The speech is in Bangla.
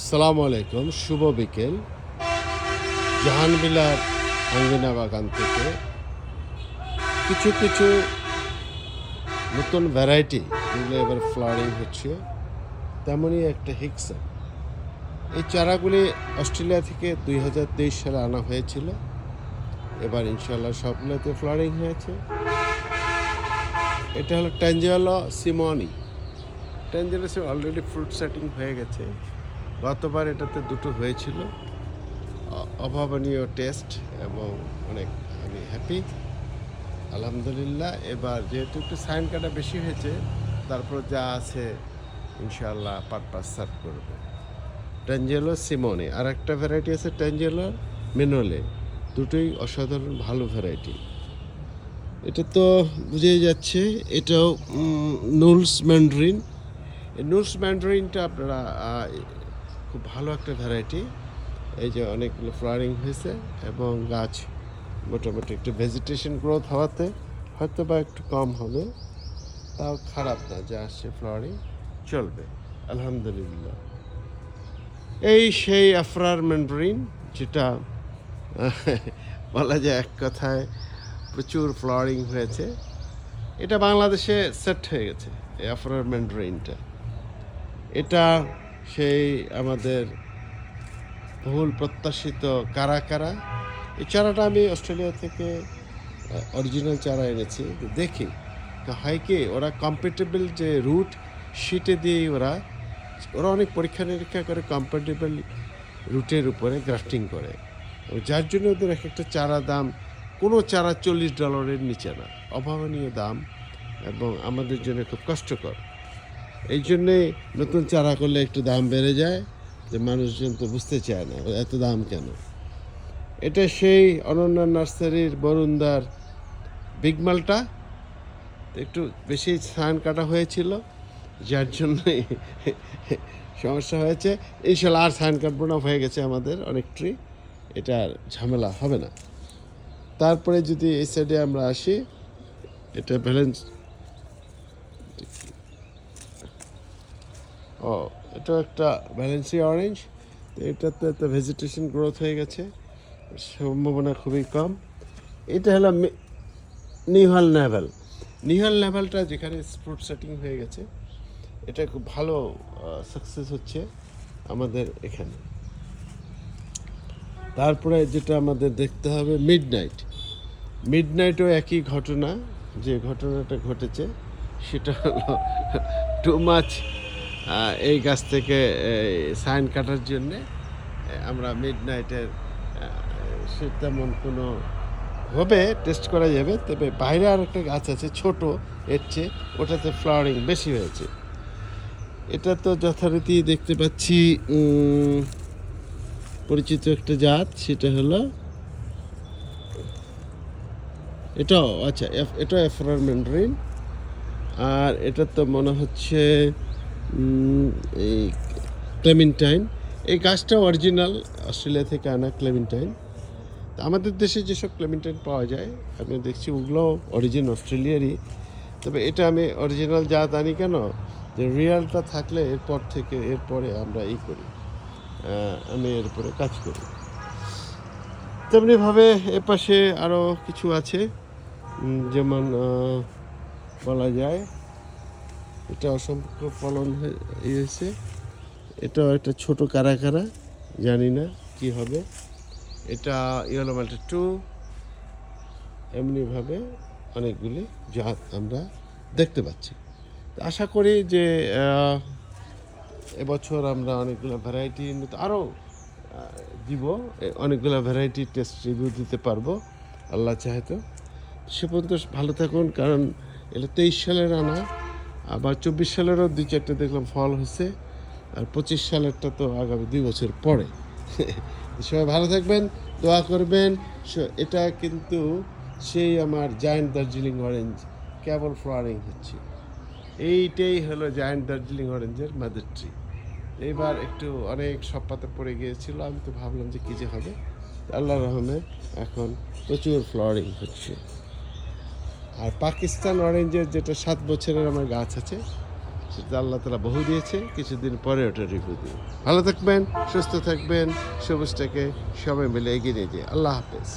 আসসালামু আলাইকুম, শুভ বিকেল। জাহানবিলার আঙ্গিনা বাগান থেকে কিছু কিছু নতুন ভ্যারাইটি যেগুলো এবার ফ্লাওয়ারিং হচ্ছে তেমনই একটা হিক্সা। এই চারাগুলি অস্ট্রেলিয়া থেকে দুই হাজার তেইশ সালে আনা হয়েছিল। এবার ইনশাল্লাহ সবগুলোতে ফ্লাওয়ারিং হয়েছে। এটা হলো ট্যাঞ্জেলো সিমনি ট্যাঞ্জেলো অলরেডি ফ্রুট সেটিং হয়ে গেছে। গতবার এটাতে দুটো হয়েছিল। অভাবনীয় টেস্ট এবং অনেক আমি হ্যাপি আলহামদুলিল্লাহ। এবার যেহেতু একটু সাইন কাটা বেশি হয়েছে, তারপর যা আছে ইনশাআল্লাহ পারপাস সার্ভ করবে। ট্যাঞ্জেলো সিমনে আর একটা ভ্যারাইটি আছে ট্যাঞ্জেলো মেনোলে দুটোই অসাধারণ, ভালো ভ্যারাইটি এটা তো বুঝেই যাচ্ছে, এটাও নুলস ম্যান্ড্রিন নুলস ম্যান্ড্রিনটা আপনারা খুব ভালো একটা ভ্যারাইটি এই যে অনেকগুলো ফ্লাওয়ারিং হয়েছে এবং গাছ মোটামুটি একটু ভেজিটেশন গ্রোথ হওয়াতে হয়তো বা একটু কম হবে। তাও খারাপ না যা আসছে ফ্লাওয়ারিং চলবে, আলহামদুলিল্লাহ। এই সেই আফরার ম্যান্ড্রিন যেটা, বলা যায় এক কথায় প্রচুর ফ্লাওয়ারিং হয়েছে। এটা বাংলাদেশে সেট হয়ে গেছে, এই আফরার ম্যান্ড্রিনটা এটা সেই আমাদের বহুল প্রত্যাশিত কারা কারা? এই চারাটা আমি অস্ট্রেলিয়া থেকে অরিজিনাল চারা এনেছি। দেখি। হয় কি, ওরা কম্পিটেবল যে রুট শিটে দিয়েই ওরা ওরা অনেক পরীক্ষা নিরীক্ষা করে কম্পিটেবল রুটের উপরে গ্রাফটিং করে। যার জন্য ওদের এক একটা চারা দাম, কোনো চারা চল্লিশ ডলারের নিচে না। অভাবনীয় দাম এবং আমাদের জন্য খুব কষ্টকর। এই জন্যে নতুন চারা করলে একটু দাম বেড়ে যায়, যে মানুষজন তো বুঝতে চায় না, এত দাম কেন? এটা সেই অনন্য নার্সারির বরুণদার বিগ মালটা একটু বেশি সান কাটা হয়েছিল, যার জন্যই সমস্যা হয়েছে। ইনশাল্লাহ আর সাইন কাটবো না, হয়ে গেছে আমাদের অনেক ট্রি এটা ঝামেলা হবে না। তারপরে যদি এই সাইডে আমরা আসি, এটা ব্যালেন্স ও এটা একটা ব্যালেন্সি অরেঞ্জ তো এটাতে তো ভেজিটেশন গ্রোথ হয়ে গেছে। সম্ভাবনা খুবই কম। এটা হলো নিহাল ন্যাভেল নিহাল ন্যাভেলটা যেখানে ফ্রুট সেটিং হয়ে গেছে, এটা খুব ভালো সাকসেস হচ্ছে আমাদের এখানে। তারপরে যেটা আমাদের দেখতে হবে মিড নাইট মিড নাইটও একই ঘটনা, যে ঘটনাটা ঘটেছে, সেটা হলো টু মাছ এই গাছ থেকে সাইন কাটার জন্যে আমরা মিড নাইটের সে তেমন কোনো হবে টেস্ট করা যাবে, তবে বাইরে আর একটা গাছ আছে, ছোট, এর চেয়ে ওটাতে ফ্লাওয়ারিং বেশি হয়েছে। এটা তো যথারীতি দেখতে পাচ্ছি পরিচিত একটা জাত, সেটা হলো এটাও আচ্ছা এটা এফরার ম্যান্ডারিন আর এটা তো মনে হচ্ছে এই ক্লেমেন্টাইন। এই গাছটা অরিজিনাল অস্ট্রেলিয়া থেকে আনা ক্লেমেন্টাইন। আমাদের দেশে যেসব ক্লেমেন্টাইন পাওয়া যায়, আমি দেখছি ওগুলো অরিজিন অস্ট্রেলিয়ারই। তবে এটা আমি অরিজিনাল জাত আনি কেন, যে রিয়ালটা থাকলে এরপর থেকে, এরপরে আমরা ই করি। আমি এর উপরে কাজ করি। তেমনিভাবে এপাশে আরও কিছু আছে যেমন বলা যায় এটা অসংখ্য ফলন হয়েছে। এটা একটা ছোট কারা কারা জানি না কি হবে। এটা ইয়েলো মাল্টা টু। এমনিভাবে অনেকগুলি জাত আমরা দেখতে পাচ্ছি। আশা করি যে এবছর আমরা অনেকগুলো ভ্যারাইটি আরও দিব। অনেকগুলো ভ্যারাইটি টেস্ট রিভিউ দিতে পারব, আল্লাহ চাহে তো। সে পর্যন্ত ভালো থাকুন, কারণ এটা তেইশ সালের আনা। আবার চব্বিশ সালেরও দুই চারটে দেখলাম ফল হয়েছে, আর পঁচিশ সালেরটা তো আগামী দুই বছর পরে। সবাই ভালো থাকবেন, দোয়া করবেন। এটা কিন্তু সেই আমার জায়েন্ট দার্জিলিং অরেঞ্জ, কেবল ফ্লাওয়ারিং হচ্ছে। এইটাই হলো জায়েন্ট দার্জিলিং অরেঞ্জের মাদার ট্রি। এইবার একটু অনেক সব পাতা পড়ে গিয়েছিল, আমি তো ভাবলাম যে কী যে হবে। আল্লাহ রহমে এখন প্রচুর ফ্লাওয়ারিং হচ্ছে। আর পাকিস্তান অরেঞ্জের যেটা সাত বছরের আমার গাছ আছে, সেটা আল্লাহ তালা বহু দিয়েছে, কিছুদিন পরে ওটা রিভিউ দিয়ে ভালো থাকবেন, সুস্থ থাকবেন, সবুজটাকে সবাই মিলে এগিয়ে নিয়ে যেয়ে আল্লাহ হাফেজ।